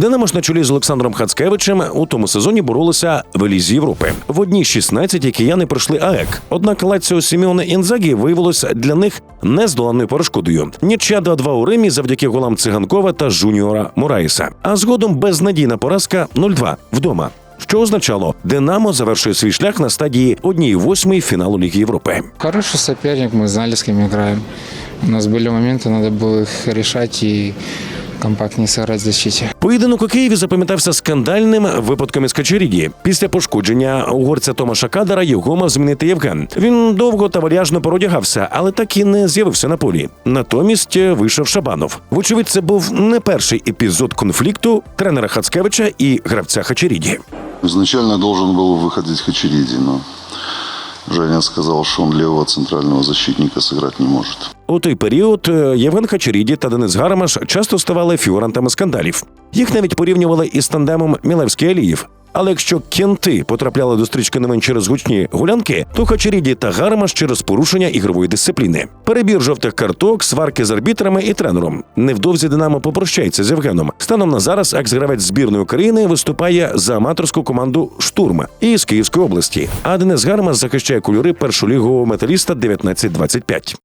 Динамо ж на чолі з Олександром Хацкевичем у тому сезоні боролися в Елізі Європи. В одній 16 кияни пройшли АЕК. Однак Лаціо Сімеоне Інзагі виявилося для них нездоланною перешкодою. Нічия 2-2 у Римі завдяки голам Циганкова та Жуніора Мораїса. А згодом безнадійна поразка 0-2 вдома. Що означало, Динамо завершує свій шлях на стадії 1-8 фіналу Ліги Європи. Хороший соперник, мы знали, с кем играем. У нас были моменты, надо было их решать и компактнее сыграть в защите. Поєдинок у Києві запам'ятався скандальним випадком із Качеріді. Після пошкодження угорця Томаша Кадара його мав змінити Євген. Він довго та вальяжно породягався, але так і не з'явився на полі. Натомість е, вийшов Шабанов. Вочевидь, це був не перший епізод конфлікту тренера Хацкевича і гравця Хачеріді. Изначально должен был выходить Хачериди, но Женя сказав, що він лівого центрального защитника сыграть не може. У той період е, Євген Хачеріді та Денис Гармаш часто ставали фігурантами скандалів. Їх навіть порівнювали із тандемом Мілевський Аліїв. Але якщо кенти потрапляли до стрічки новин через гучні гулянки, то Хачеріді та Гармаш через порушення ігрової дисципліни. Перебір жовтих карток, сварки з арбітрами і тренером. Невдовзі Динамо попрощається з Євгеном. Станом на зараз екс-гравець збірної України виступає за аматорську команду Штурм із Київської області. А Денис Гармаш захищає кольори першолігового металіста 1925.